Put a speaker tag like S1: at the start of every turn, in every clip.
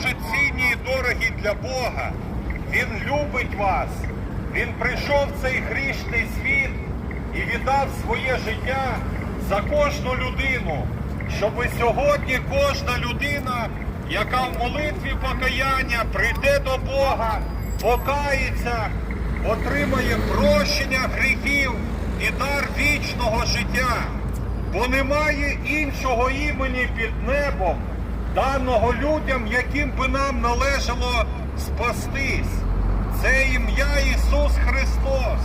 S1: дуже цінні і дорогі для Бога. Він любить вас. Він прийшов в цей грішний світ і віддав своє життя за кожну людину, щоб сьогодні кожна людина, яка в молитві покаяння прийде до Бога, покається, отримає прощення гріхів і дар вічного життя. Бо немає іншого імені під небом, даного людям, яким би нам належало спастись. Це ім'я Ісус Христос.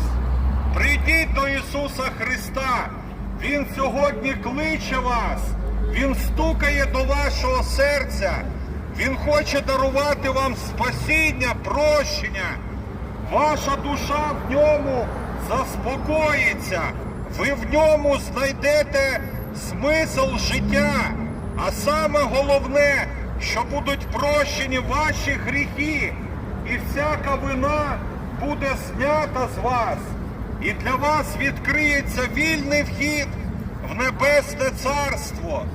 S1: Прийдіть до Ісуса Христа. Він сьогодні кличе вас. Він стукає до вашого серця. Він хоче дарувати вам спасіння, прощення. Ваша душа в ньому заспокоїться. Ви в ньому знайдете смисл життя. А саме головне, що будуть прощені ваші гріхи, і всяка вина буде знята з вас. І для вас відкриється вільний вхід в небесне царство.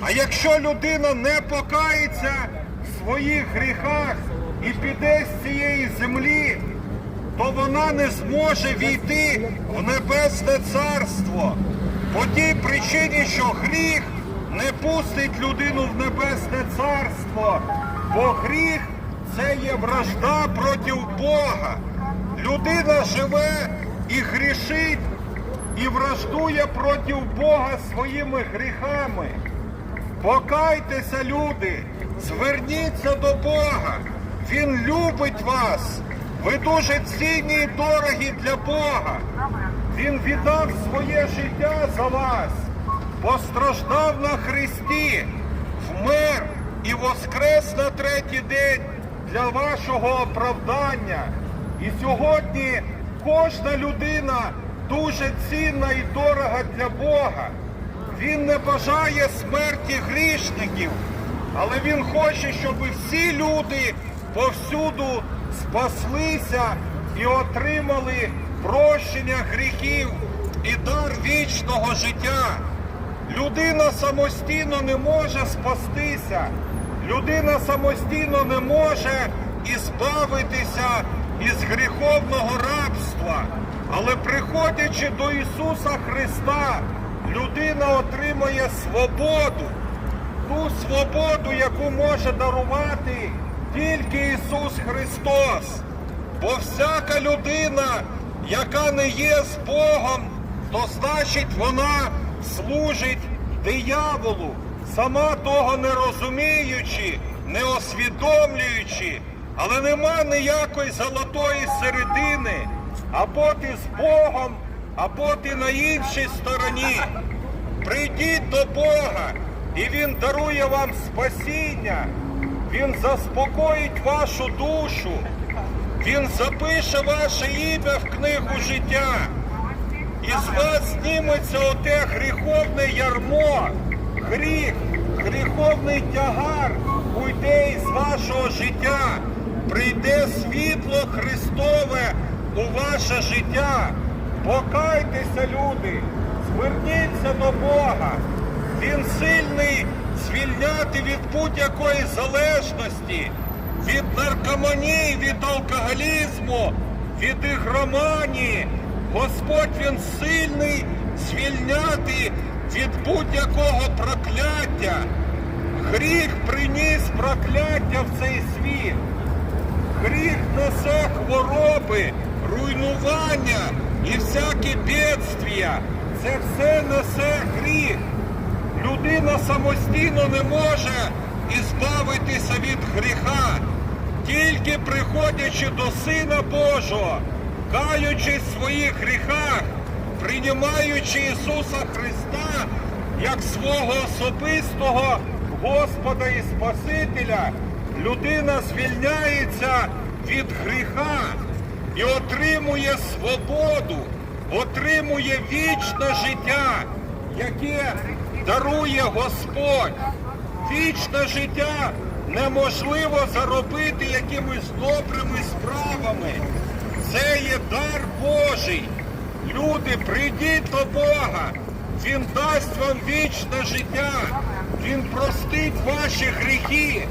S1: А якщо людина не покається в своїх гріхах і піде з цієї землі, то вона не зможе війти в небесне царство. По тій причині, що гріх не пустить людину в небесне царство, бо гріх це є вражда проти Бога. Людина живе і грішить, і враждує проти Бога своїми гріхами. Покайтеся, люди, зверніться до Бога. Він любить вас. Ви дуже цінні і дорогі для Бога. Він віддав своє життя за вас, постраждав на Христі, вмер і воскрес на третій день для вашого оправдання. І сьогодні кожна людина дуже цінна і дорога для Бога. Він не бажає смерті грішників, але він хоче, щоб всі люди повсюду спаслися і отримали прощення гріхів і дар вічного життя. Людина самостійно не може спастися. Людина самостійно не може ізбавитися із гріховного рабства. Але приходячи до Ісуса Христа, людина отримує свободу, ту свободу, яку може дарувати тільки Ісус Христос. Бо всяка людина, яка не є з Богом, то значить вона служить дияволу, сама того не розуміючи, не освідомлюючи, але нема ніякої золотої середини. Або ти з Богом, або ти на іншій стороні. Прийдіть до Бога, і Він дарує вам спасіння. Він заспокоїть вашу душу. Він запише ваше ім'я в книгу життя. І з вас зніметься оте гріховне ярмо, гріх, гріховний тягар уйде із вашого життя. Прийде світло Христове у ваше життя. Покайтеся, люди, зверніться до Бога. Він сильний звільняти від будь-якої залежності, від наркоманії, від алкоголізму, від ігроманії. Господь він сильний звільняти від будь-якого прокляття. Гріх приніс прокляття в цей світ. Гріх несе хвороби, руйнування і всякі бедствія. Це все несе гріх. Людина самостійно не може ізбавитися від гріха, тільки приходячи до Сина Божого, каючись в своїх гріхах, приймаючи Ісуса Христа як свого особистого Господа і Спасителя, людина звільняється від гріха і отримує свободу, отримує вічне життя, яке дарує Господь. Вічне життя неможливо заробити якимись добрими справами. Це є дар Божий. Люди, прийдіть до Бога. Він дасть вам вічне життя. Він простить ваші гріхи.